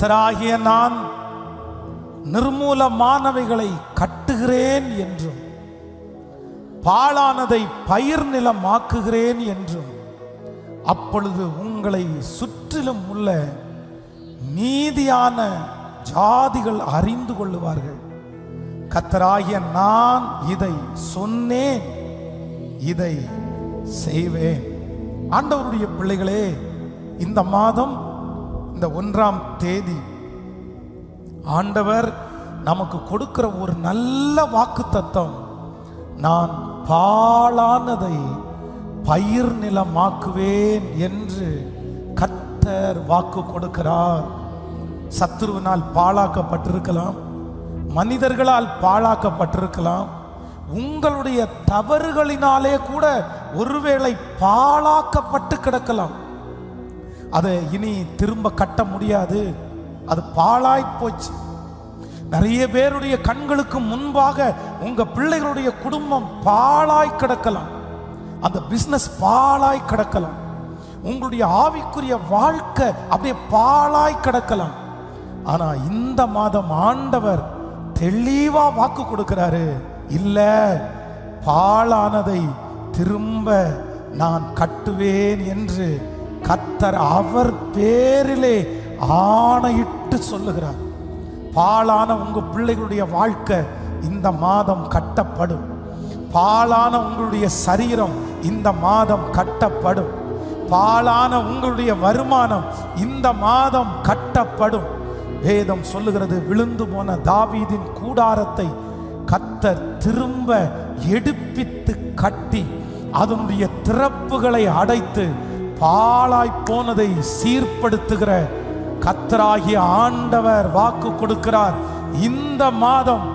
கர்த்தராகிய நான் நிர்மூலமானவைகளை கட்டுகிறேன் என்றும் பாழானதை பயிர் நிலமாக்குகிறேன் என்றும் அப்பொழுது உங்களை சுற்றிலும் உள்ள மீதியான ஜாதிகள் அறிந்து கொள்ளுவார்கள். கத்தராகிய நான் இதை சொன்னேன் இதை செய்வேன். ஆண்டவருடைய பிள்ளைகளே இந்த மாதம் இந்த ஒன்றாம் தேதி ஆண்டவர் நமக்கு கொடுக்கிற ஒரு நல்ல வாக்கு தத்தம் நான் பாழானதை பயிர் நிலமாக்குவேன் என்று கத்தர் வாக்கு கொடுக்கிறார். சத்துருவினால் பாழாக்கப்பட்டிருக்கலாம் மனிதர்களால் பாழாக்கப்பட்டிருக்கலாம் உங்களுடைய தவறுகளினாலே கூட ஒருவேளை பாழாக்கப்பட்டு கிடக்கலாம். அதை இனி திரும்ப கட்ட முடியாது. அது பாழாய் போச்சு. நிறைய பேருடைய கண்களுக்கு முன்பாக உங்க பிள்ளைகளுடைய குடும்பம் பாழாய் கிடக்கலாம். அந்த பிசினஸ் பாழாய் கிடக்கலாம். உங்களுடைய ஆவிக்குரிய வாழ்க்கை அப்படியே பாழாய் கிடக்கலாம். ஆனா இந்த மாதம் ஆண்டவர் தெளிவா வாக்கு கொடுக்கிறாரு. இல்ல பாழானதை திரும்ப நான் கட்டுவேன் என்று கத்தர் அவர் பேரிலே ஆணையிட்டு சொல்லுகிறார். பாழான உங்கள் பிள்ளைகளுடைய வாழ்க்கை இந்த மாதம் கட்டப்படும். பாழான உங்களுடைய சரீரம் இந்த மாதம் கட்டப்படும். பாழான உங்களுடைய வருமானம் இந்த மாதம் கட்டப்படும். வேதம் சொல்லுகிறது விழுந்து போன தாவீதின் கூடாரத்தை கத்தர் திரும்ப எடுப்பித்து கட்டி அதனுடைய திறப்புகளை அடைத்து பாழாய் போனதை சீர்படுத்துகிற கத்தராகிய ஆண்டவர் வாக்கு கொடுக்கிறார். இந்த மாதம்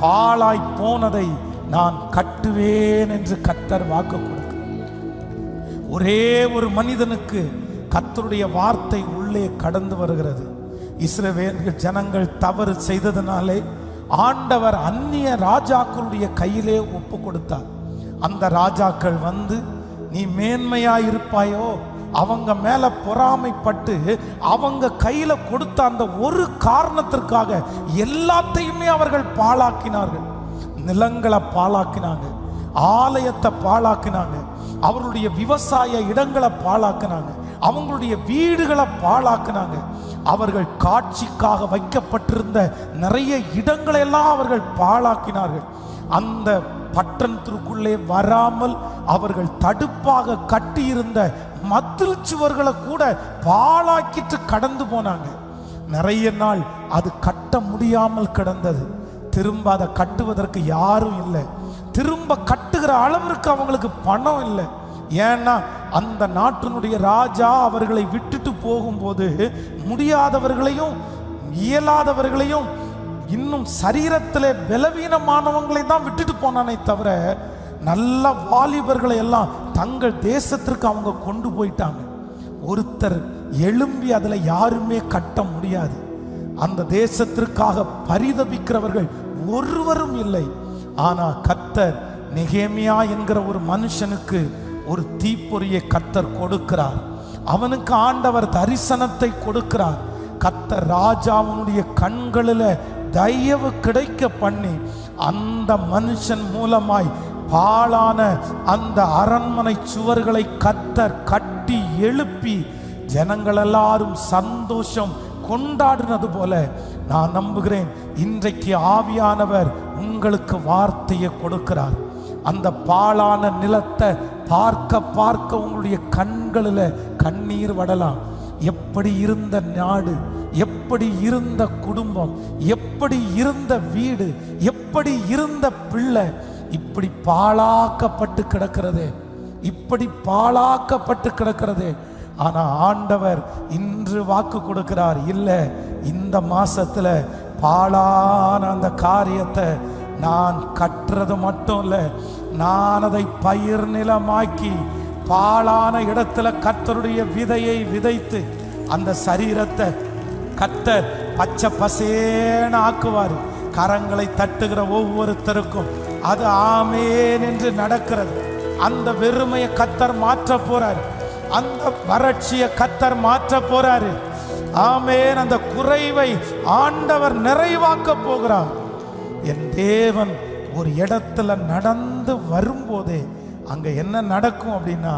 பாழாய் போனதை நான் கட்டுவேன் என்று கத்தர் வாக்கு கொடுக்கிறார். ஒரே ஒரு மனிதனுக்கு கத்தருடைய வார்த்தை உள்ளே கடந்து வருகிறது. இஸ்ரவேல் ஜனங்கள் தவறு செய்ததினாலே ஆண்டவர் அந்நிய ராஜாக்களுடைய கையிலே ஒப்பு கொடுத்தார். அந்த ராஜாக்கள் வந்து நீ மேன்மையா இருப்பாயோ அவங்க மேல பொறாமைப்பட்டு அவங்க கையில கொடுத்த அந்த ஒரு காரணத்திற்காக எல்லாத்தையுமே அவர்கள் பாழாக்கினார்கள். நிலங்களை பாழாக்கினாங்க. ஆலயத்தை பாழாக்கினாங்க. அவருடைய விவசாய இடங்களை பாழாக்கினாங்க. அவங்களுடைய வீடுகளை பாழாக்கினாங்க. அவர்கள் காட்சிக்காக வைக்கப்பட்டிருந்த நிறைய இடங்களை எல்லாம் அவர்கள் பாழாக்கினார்கள். அந்த பட்டணத்திற்குள்ளே வராமல் அவர்கள் தடுப்பாக கட்டியிருந்த மதில் சுவர்களை கூட பாழாக்கிட்டு கடந்து போனாங்க. நிறைய நாள் அது கட்ட முடியாமல் கிடந்தது. திரும்ப அதை கட்டுவதற்கு யாரும் இல்லை. திரும்ப கட்டுகிற அளவிற்கு அவங்களுக்கு பணம் இல்லை. ஏன்னா அந்த நாட்டினுடைய ராஜா அவர்களை விட்டுட்டு போகும்போது முடியாதவர்களையும் இயலாதவர்களையும் இன்னும் சரீரத்தில் பலவீனமானவங்களை தான் விட்டுட்டு போனானே தவிர நல்ல வாலிபர்களை எல்லாம் தங்கள் தேசத்திற்கு அவங்க கொண்டு போயிட்டாங்க. ஒருத்தர் எழும்பி அதில் யாருமே கட்ட முடியாது. அந்த தேசத்திற்காக பரிதபிக்கிறவர்கள் ஒருவரும் இல்லை. ஆனா கத்தர் நெகேமியா என்கிற ஒரு மனுஷனுக்கு ஒரு தீப்பொறியை கத்தர் கொடுக்கிறார். அவனுக்கு ஆண்டவர் தரிசனத்தை கொடுக்கிறார். கத்தர் ராஜாவுடைய கண்களில் தயவு கிடைக்க பண்ணி அந்த மனுஷன் மூலமாய் பாழான அந்த அரண்மனை சுவர்களை கத்தர் கட்டி எழுப்பி ஜனங்கள் எல்லாரும் சந்தோஷம் கொண்டாடினது போல நான் நம்புகிறேன். இன்றைக்கு ஆவியானவர் உங்களுக்கு வார்த்தையை கொடுக்கிறார். அந்த பாழான நிலத்தை பார்க்க பார்க்க உங்களுடைய கண்களில் கண்ணீர் வடலாம். எப்படி இருந்த நாடு எப்படி இருந்த குடும்பம் எப்படி இருந்த வீடு எப்படி இருந்த பிள்ளை இப்படி பாழாக்கப்பட்டு கிடக்கிறது இப்படி பாழாக்கப்பட்டு கிடக்கிறது. ஆனா ஆண்டவர் இன்று வாக்கு கொடுக்கிறார் இல்ல இந்த மாசத்துல பாழான அந்த காரியத்தை நான் கட்டுறது மட்டும் இல்ல நான் அதை பயிர் நிலமாக்கி பாழான இடத்துல கத்தருடைய விதையை விதைத்து அந்த சரீரத்தை கத்தர் பச்சை பசேன ஆக்குவார். கரங்களை தட்டுகிற ஒவ்வொருத்தருக்கும் அது ஆமேன் என்று நடக்கிறது. அந்த வெறுமையை கத்தர் மாற்ற போறாரு. அந்த வறட்சியை கத்தர் மாற்ற போறாரு. ஆமேன் அந்த குறைவை ஆண்டவர் நிறைவாக்க போகிறார். என் தேவன் ஒரு இடத்துல நடந்து வரும்போதே அங்க என்ன நடக்கும் அப்படின்னா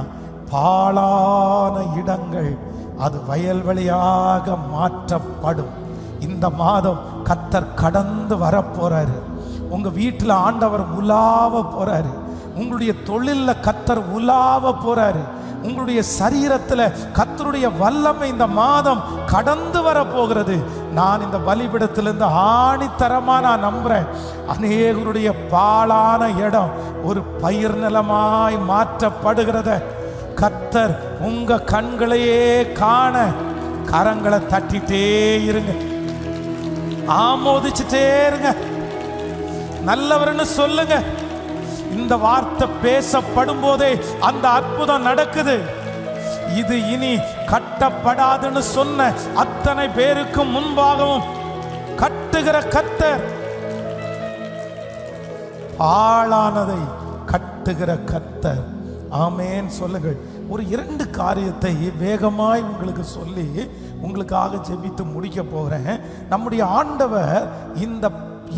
பாழான இடங்கள் அது வயல்வெளியாக மாற்றப்படும். இந்த மாதம் கத்தர் கடந்து வரப்போறாரு உங்கள் வீட்டில் ஆண்டவர் உலாவ போகிறாரு உங்களுடைய தொழிலில் கத்தர் உலாவ போகிறாரு உங்களுடைய சரீரத்தில் கத்தருடைய வல்லமை இந்த மாதம் கடந்து வர போகிறது. நான் இந்த பலிபிடத்திலிருந்து ஆணித்தரமாக நான் நம்புகிறேன் அநேகருடைய பாழான இடம் ஒரு பயிர் நிலமாய் மாற்றப்படுகிறத கத்தர் உங்க கண்களையே காண. கரங்களை தட்டிட்டே இருங்க. ஆமோதிச்சுட்டே இருங்க. நல்லவர்னு சொல்லுங்க. இந்த வார்த்தை பேசப்படும் போதே அந்த அற்புதம் நடக்குது. இது இனி கட்டப்படாதுன்னு சொன்ன அத்தனை பேருக்கு முன்பாகவும் கட்டுகிற கத்தர். ஆளானதை கட்டுகிற கத்தர். ஆமேன் சொல்லுங்கள். ஒரு இரண்டு காரியத்தை வேகமாய் உங்களுக்கு சொல்லி உங்களுக்காக ஜெபித்து முடிக்க போகிறேன். நம்முடைய ஆண்டவர் இந்த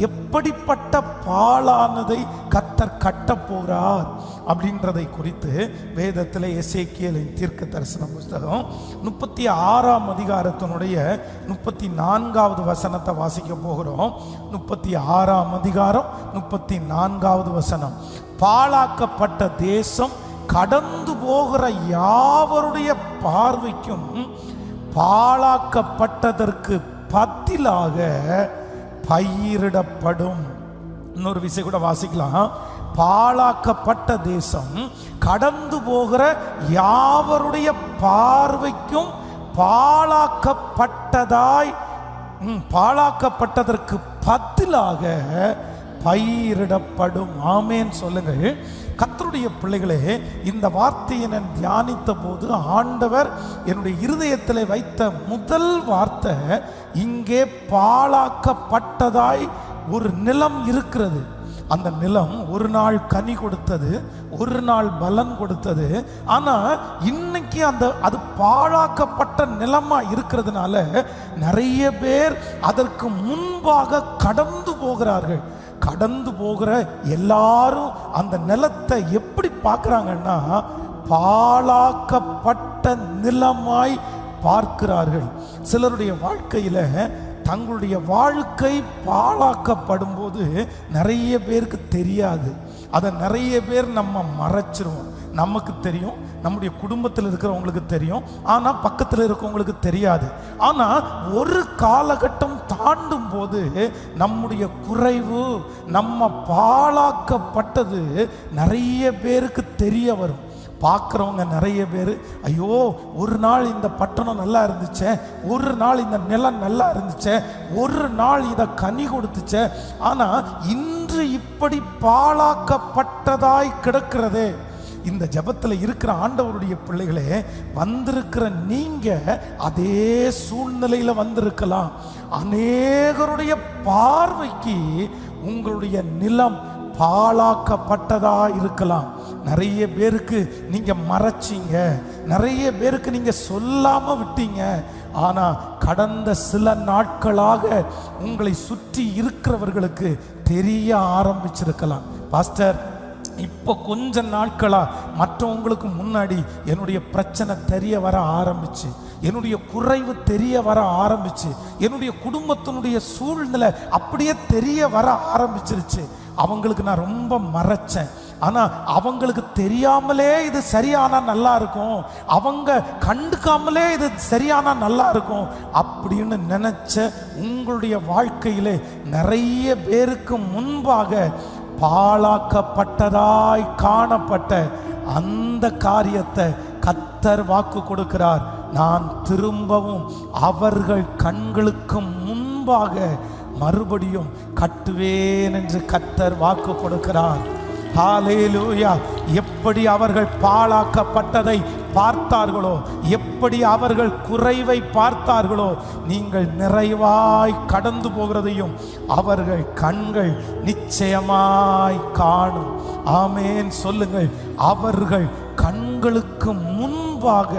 எப்படிப்பட்ட பாழானதை கத்தர் கட்ட போகிறார் அப்படின்றதை குறித்து வேதத்தில் எசேக்கியலின் தீர்க்க தரிசன புஸ்தகம் முப்பத்தி ஆறாம் அதிகாரத்தினுடைய முப்பத்தி நான்காவது வசனத்தை வாசிக்க போகிறோம். முப்பத்தி ஆறாம் அதிகாரம் முப்பத்தி நான்காவது வசனம். பாழாக்கப்பட்ட தேசம் கடந்து போகிற யாவருடைய பார்வைக்கும் பாழாக்கப்பட்டதற்கு பதிலாக பயிரிடப்படும். இன்னொரு விஷயம் கூட வாசிக்கலாம். பாழாக்கப்பட்ட தேசம் கடந்து போகிற யாவருடைய பார்வைக்கும் பாழாக்கப்பட்டதாய் பாழாக்கப்பட்டதற்கு பதிலாக பயிரிடப்படும். ஆமேன் சொல்லுங்கள் கத்தருடைய பிள்ளைகளே இந்த வார்த்தையை நான் தியானித்த போது ஆண்டவர் என்னுடைய இருதயத்தில் வைத்த முதல் வார்த்தை இங்கே பாழாக்கப்பட்டதாய் ஒரு நிலம் இருக்கிறது. அந்த நிலம் ஒரு நாள் கனி கொடுத்தது ஒரு நாள் பலன் கொடுத்தது. ஆனால் இன்னைக்கு அந்த அது பாழாக்கப்பட்ட நிலமாக இருக்கிறதுனால நிறைய பேர் அதற்கு முன்பாக கடந்து போகிறார்கள். கடந்து போகிற எல்லாரும் அந்த நிலத்தை எப்படி பார்க்குறாங்கன்னா பாழாக்கப்பட்ட நிலமாய் பார்க்கிறார்கள். சிலருடைய வாழ்க்கையில் தங்களுடைய வாழ்க்கை பாழாக்கப்படும் போது நிறைய பேருக்கு தெரியாது. அதை நிறைய பேர் நம்ம மறைச்சிருவோம். நமக்கு தெரியும் நம்முடைய குடும்பத்தில் இருக்கிறவங்களுக்கு தெரியும் ஆனால் பக்கத்தில் இருக்கவங்களுக்கு தெரியாது. ஆனால் ஒரு காலகட்டம் தாண்டும் போது நம்முடைய குறைவு நம்ம பாழாக்கப்பட்டது நிறைய பேருக்கு தெரிய வரும். பார்க்குறவங்க நிறைய பேர் ஐயோ ஒரு நாள் இந்த பட்டணம் நல்லா இருந்துச்சே ஒரு நாள் இந்த நிலம் நல்லா இருந்துச்சே ஒரு நாள் இதை கனி கொடுத்துச்சே. ஆனால் இன்று இப்படி பாழாக்கப்பட்டதாய் கிடக்கிறதே இந்த ஜெபத்தில் இருக்கிற ஆண்டவருடைய பிள்ளைகளே வந்திருக்கிற நீங்க அதே சூழ்நிலையில் வந்திருக்கலாம். அநேகருடைய பார்வைக்கு உங்களுடைய நிலம் பாழாக்கப்பட்டதா இருக்கலாம். நிறைய பேருக்கு நீங்க மறைச்சீங்க. நிறைய பேருக்கு நீங்க சொல்லாம விட்டீங்க. ஆனா கடந்த சில நாட்களாக உங்களை சுற்றி இருக்கிறவர்களுக்கு தெரிய ஆரம்பிச்சிருக்கலாம். பாஸ்டர் இப்போ கொஞ்ச நாட்களாக மற்றவங்களுக்கு முன்னாடி என்னுடைய பிரச்சனை தெரிய வர ஆரம்பிச்சு என்னுடைய குறைவு தெரிய வர ஆரம்பிச்சு என்னுடைய குடும்பத்தினுடைய சூழ்நிலை அப்படியே தெரிய வர ஆரம்பிச்சிருச்சு. அவங்களுக்கு நான் ரொம்ப மறைச்சேன். ஆனால் அவங்களுக்கு தெரியாமலே இது சரியானா நல்லா இருக்கும். அவங்க கண்டுக்காமலே இது சரியானா நல்லா இருக்கும் அப்படின்னு நினச்ச உங்களுடைய வாழ்க்கையிலே நிறைய பேருக்கு முன்பாக பாழாக்கப்பட்டதாய் காணப்பட்ட அந்த காரியத்தை கத்தர் வாக்கு கொடுக்கிறார். நான் திரும்பவும் அவர்கள் கண்களுக்கு முன்பாக மறுபடியும் கட்டுவேன் என்று கத்தர் வாக்கு கொடுக்கிறார். ஹalleluya. எப்படி அவர்கள் பாழாக்கப்பட்டதை பார்த்தார்களோ? எப்படி அவர்கள் குறைவை பார்த்தார்களோ? நீங்கள் நிறைவாய் கடந்து போகிறதையும் அவர்கள் கண்கள் நிச்சயமாய் காணும். ஆமேன். சொல்லுங்கள். அவர்கள் கண்களுக்கு முன்பாக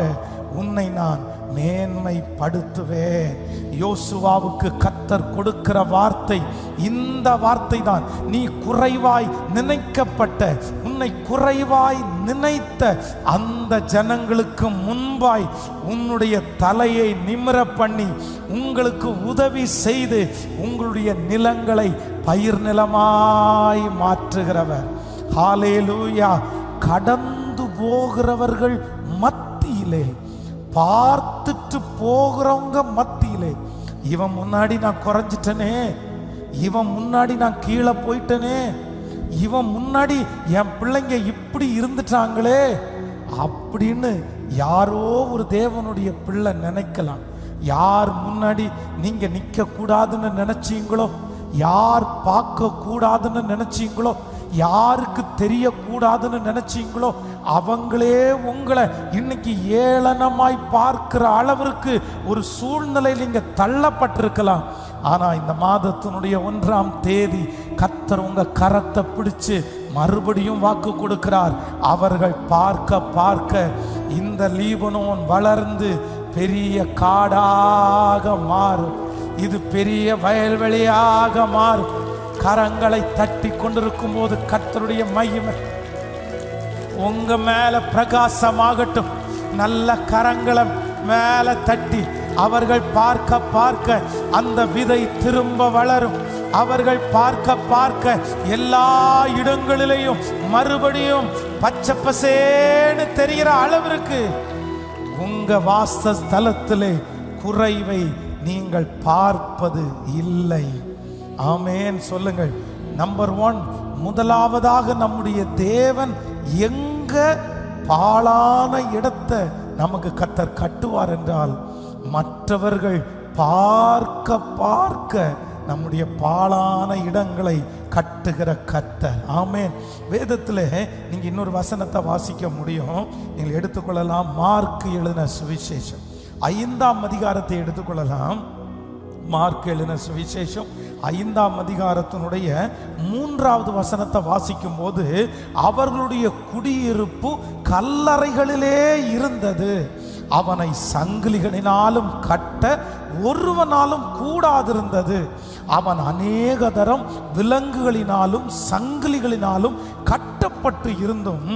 உன்னை நான் மேன்மைப்படுத்துவேன். யோசுவாவுக்கு கத்தர் கொடுக்கிற வார்த்தை இந்த வார்த்தை தான் நீ குறைவாய் நினைக்கப்பட்ட உன்னை குறைவாய் நினைத்த அந்த ஜனங்களுக்கு முன்பாய் உன்னுடைய தலையை நிமிர பண்ணி உங்களுக்கு உதவி செய்து உங்களுடைய நிலங்களை பயிர் நிலமாய் மாற்றுகிறவர். ஹாலேலூயா கடந்து போகிறவர்கள் மத்தியிலே. பார்த்துட்டு போகிறவங்க மத்தியிலே. இவன் முன்னாடி நான் குறைஞ்சிட்டனே. இவன் முன்னாடி நான் கீழே போயிட்டனே. இவன் முன்னாடி என் பிள்ளைங்க இப்படி இருந்துட்டாங்களே அப்படின்னு யாரோ ஒரு தேவனுடைய பிள்ளை நினைக்கலாம். யார் முன்னாடி நீங்க நிக்க கூடாதுன்னு நினைச்சீங்களோ? யார் பார்க்க கூடாதுன்னு நினைச்சீங்களோ? யாருக்கு தெரியக்கூடாதுன்னு நினைச்சீங்களோ அவங்களே உங்களை இன்னைக்கு ஏளனமாய் பார்க்கிற அளவிற்கு ஒரு சூழ்நிலையில் நீங்க தள்ளப்பட்டிருக்கலாம். ஆனா இந்த மாதத்தினுடைய ஒன்றாம் தேதி கத்தர் உங்க கரத்தை பிடிச்சு மறுபடியும் வாக்கு கொடுக்கிறார். அவர்கள் பார்க்க பார்க்க இந்த லீபனோன் வளர்ந்து பெரிய காடாக மாறும். இது பெரிய வயல்வெளியாக மாறும். கரங்களை தட்டி கொண்டிருக்கும் போது கர்த்தருடைய மகிமை உங்க மேல பிரகாசமாகட்டும். நல்ல கரங்களை மேல தட்டி அவர்கள் பார்க்க பார்க்க அந்த விதை திரும்ப வளரும். அவர்கள் பார்க்க பார்க்க எல்லா இடங்களிலேயும் மறுபடியும் பச்சை பசேன்னு தெரிகிற அளவிற்கு உங்க வாசஸ்தலத்திலே குறைவை நீங்கள் பார்ப்பது இல்லை. ஆமேன். சொல்லுங்கள். நம்பர் ஒன் முதலாவதாக நம்முடைய தேவன் எங்க பாழான இடத்தை நமக்கு கத்தர் கட்டுவார் என்றால் மற்றவர்கள் பார்க்க பார்க்க நம்முடைய பாழான இடங்களை கட்டுகிற கத்தர். ஆமேன். வேதத்தில் நீங்கள் இன்னொரு வசனத்தை வாசிக்க முடியும். நீங்கள் எடுத்துக்கொள்ளலாம். மார்க் எழுதின சுவிசேஷம். ஐந்தாம் அதிகாரத்தை எடுத்துக்கொள்ளலாம். மார்க் எழுதின சுவிசேஷம் ஐந்தாம் அதிகாரத்தினுடைய மூன்றாவது வசனத்தை வாசிக்கும் போது அவர்களுடைய குடியிருப்பு கல்லறைகளிலே இருந்தது. அவனை சங்கிலிகளினாலும் கட்ட ஒருவனாலும் கூடாதிருந்தது. அவன் அநேக தரம் விலங்குகளினாலும் சங்கிலிகளினாலும் கட்டப்பட்டு இருந்தும்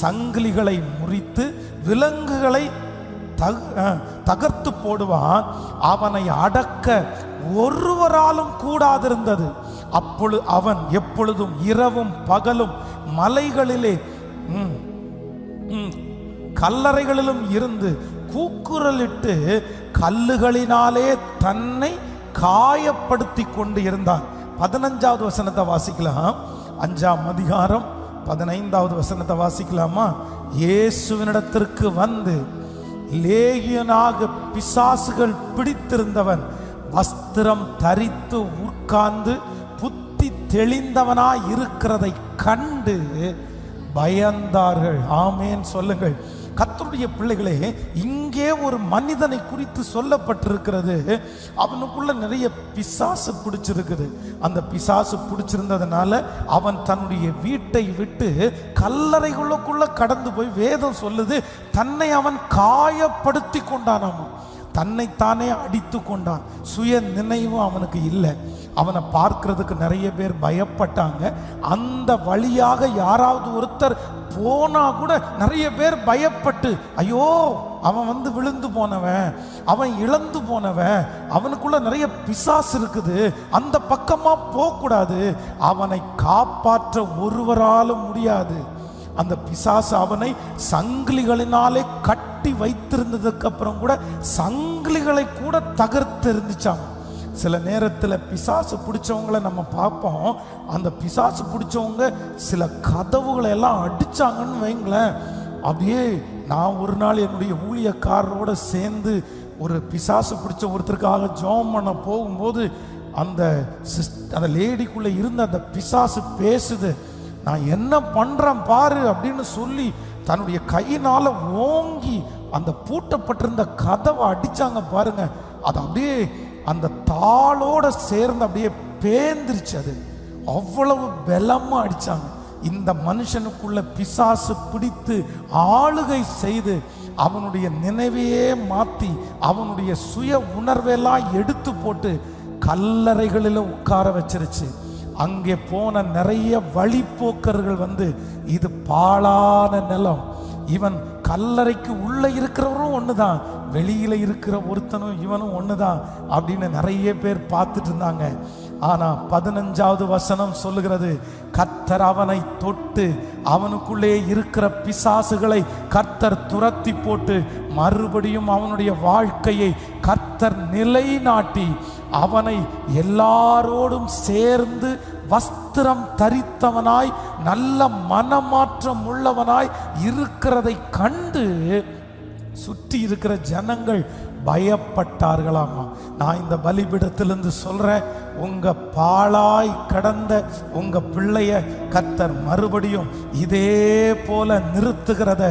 சங்கிலிகளை முறித்து விலங்குகளை தகர்த்து போடுவான். அவனை அடக்க ஒருவராலும் கூடாதிருந்தது. அப்பொழுது அவன் எப்பொழுதும் இரவும் பகலும் மலைகளிலே கல்லறைகளிலும் இருந்து கூக்குரலிட்டு கல்லுகளினாலே தன்னை காயப்படுத்தி கொண்டு இருந்தான். பதினஞ்சாவது வசனத்தை வாசிக்கலாம். அஞ்சாம் அதிகாரம் பதினைந்தாவது வசனத்தை வாசிக்கலாமா? இயேசுவினிடத்திற்கு வந்து லேகியனாக பிசாசுகள் பிடித்திருந்தவன் வஸ்திரம் தரித்து உட்கார்ந்து புத்தி தெளிந்தவனாய் இருக்கிறதை கண்டு பயந்தார்கள். ஆமேன் சொல்லுங்கள். கத்தருடைய பிள்ளைகளே இங்கே ஒரு மனிதனை குறித்து சொல்லப்பட்டிருக்கிறது. அவனுக்குள்ள நிறைய பிசாசு பிடிச்சிருக்குது. அந்த பிசாசு பிடிச்சிருந்ததுனால அவன் தன்னுடைய வீட்டை விட்டு கல்லறைகளுக்குள்ள கடந்து போய் வேதம் சொல்லுது. தன்னை அவன் காயப்படுத்தி கொண்டானாமா தன்னைத்தானே அடித்து கொண்டான். சுய நினைவும் அவனுக்கு இல்லை. அவனை பார்க்கறதுக்கு நிறைய பேர் பயப்பட்டாங்க. அந்த வழியாக யாராவது ஒருத்தர் போனா கூட நிறைய பேர் பயப்பட்டு ஐயோ அவன் வந்து விழுந்து போனவன் அவன் இழந்து போனவன் அவனுக்குள்ள நிறைய பிசாசு இருக்குது அந்த பக்கமா போகக்கூடாது அவனை காப்பாற்ற ஒருவராலும் முடியாது. அந்த பிசாசு அவனை சங்கிலிகளினாலே கட் வைத்திருந்ததுக்கு அப்புறம் கூட சங்கிலிகளை கூட தகர்த்து இருந்துச்சாங்க சில நேரத்தில் பிசாசு பிடிச்சவங்களை நம்ம பார்ப்போம். அந்த பிசாசு பிடிச்சவங்க சில கதவுகளை எல்லாம் அடித்தாங்கன்னு வைங்களேன். அப்படியே நான் ஒரு நாள் என்னுடைய ஊழியக்காரரோட சேர்ந்து ஒரு பிசாசு பிடிச்ச ஒருத்தருக்காக ஜோம் பண்ண போகும்போது அந்த சிஸ் அந்த லேடிக்குள்ளே இருந்த அந்த பிசாசு பேசுது. நான் என்ன பண்ணுறேன் பாரு அப்படின்னு சொல்லி தன்னுடைய கையினால் ஓங்கி அந்த பூட்டப்பட்டிருந்த கதவை அடிச்சாங்க பாருங்க. அது அப்படியே அந்த தாளோட சேர்ந்து அப்படியே பேந்திருச்சு அது. அவ்வளவு பலமா அடிச்சாங்க. இந்த மனுஷனுக்குள்ள பிசாசு பிடித்து ஆளுகை செய்து அவனுடைய நினைவையே மாற்றி அவனுடைய சுய உணர்வெல்லாம் எடுத்து போட்டு கல்லறைகளில் உட்கார வச்சிருச்சு. அங்கே போன நிறைய வழிப்போக்கர்கள் வந்து இது பாழான நிலம். இவன் கல்லறைக்கு உள்ளே இருக்கிறவரும் ஒன்று தான் வெளியில் இருக்கிற ஒருத்தனும் இவனும் ஒன்று தான் அப்படின்னு நிறைய பேர் பார்த்துட்டு இருந்தாங்க. ஆனால் பதினஞ்சாவது வசனம் சொல்லுகிறது கர்த்தர் அவனை தொட்டு அவனுக்குள்ளே இருக்கிற பிசாசுகளை கர்த்தர் துரத்தி போட்டு மறுபடியும் அவனுடைய வாழ்க்கையை கர்த்தர் நிலைநாட்டி அவனை எல்லாரோடும் சேர்ந்து வஸ்திரம் தரித்தவனாய் நல்ல மனமாற்றம் உள்ளவனாய் இருக்கிறதை கண்டு சுற்றி இருக்கிற ஜனங்கள் பயப்பட்டார்களாமா? நான் இந்த பலிபிடத்திலிருந்து சொல்றேன் உங்க பாழாய் கடந்த உங்க பிள்ளைய கத்தர் மறுபடியும் இதே போல நிறுத்துகிறத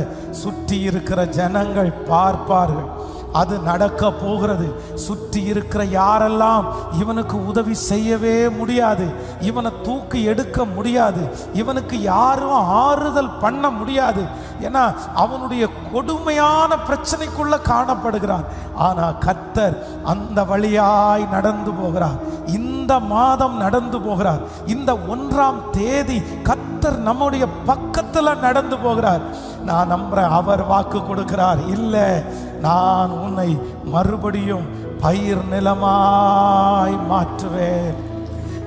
சுற்றி இருக்கிற ஜனங்கள் பார்ப்பார்கள். அது நடக்க போகிறது. சுற்றி இருக்கிற யாரெல்லாம் இவனுக்கு உதவி செய்யவே முடியாது இவனை தூக்கி எடுக்க முடியாது இவனுக்கு யாரும் ஆறுதல் பண்ண முடியாது ஏன்னா அவனுடைய கொடுமையான பிரச்சனைக்குள்ள காணப்படுகிறான் ஆனா கத்தர் அந்த வழியாய் நடந்து போகிறான் இந்த மாதம் நடந்து போகிறார். இந்த ஒன்றாம் தேதி கத்தர் நம்முடைய பக்கத்தில் நடந்து போகிறார். நான் நம்புறேன் அவர் வாக்கு கொடுக்கிறார். இல்லை நான் உன்னை மறுபடியும் பயிர் நிலமாய் மாற்றுவேன்.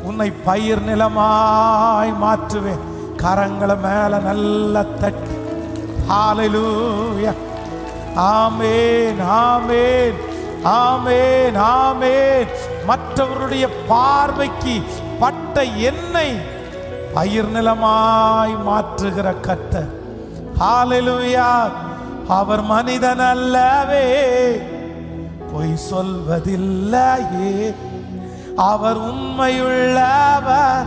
உன்னை பயிர் நிலமாய் மாற்றுவேன். கரங்களை மேல நல்ல தட்டி. ஹalleluya ஆமேன் ஆமேன். ஆமேன் ஆமேன். மற்றவருடைய பார்வைக்கு பட்ட எண்ணெய் பயிர் நிலமாய் மாற்றுகிற கத்த ஹalleluya அவர் மனிதன் அல்லவே. பொய் சொல்வதில்லையே. அவர் உண்மையுள்ளவர்.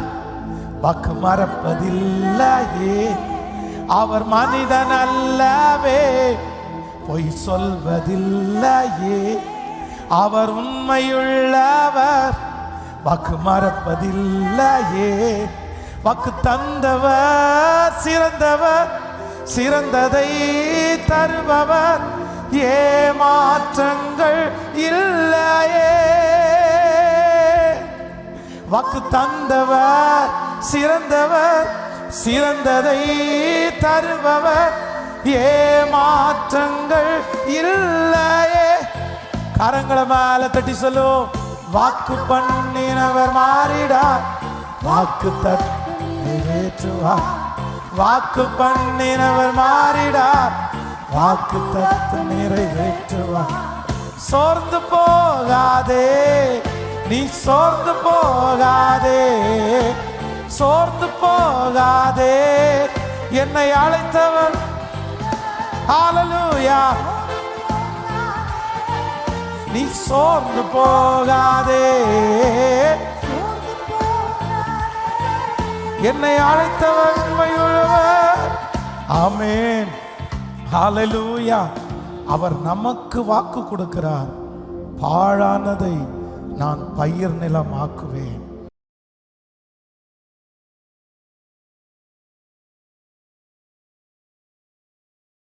வாக்கு மறப்பதில்லையே. அவர் மனிதன் அல்லவே. பொய் சொல்வதில்லையே. அவர் உண்மையுள்ளவர். வாக்கு மறப்பதில்லையே. வாக்கு தந்தவர் சிறந்தவர் சிறந்ததை தருபவர். ஏமாற்றங்கள் இல்லையே. வாக்கு தந்தவர் சிறந்தவர் சிறந்ததை தருபவர். ஏமாற்றங்கள் இல்லை கரங்களை மேல தட்டி சொல்லு வாக்கு பண்ணினவர் மாறிடார் வாக்கு தட்டி வாக்கு பண்ணினவர் மாறிடார் வாக்கு தத்து நிறைவேற்றுவார் சோர்ந்து போகாதே. நீ சோர்ந்து போகாதே. சோர்ந்து போகாதே. என்னை அழைத்தவர். ஹalleluya நீ சோர்ந்து போகாதே என்னை அழைத்தவர் உண்மையுள்ளவர். ஆமேன். ஹalleluya. அவர் நமக்கு வாக்கு கொடுக்கிறார். பாழானதை நான் பயிர் நிலமாக்குவேன்.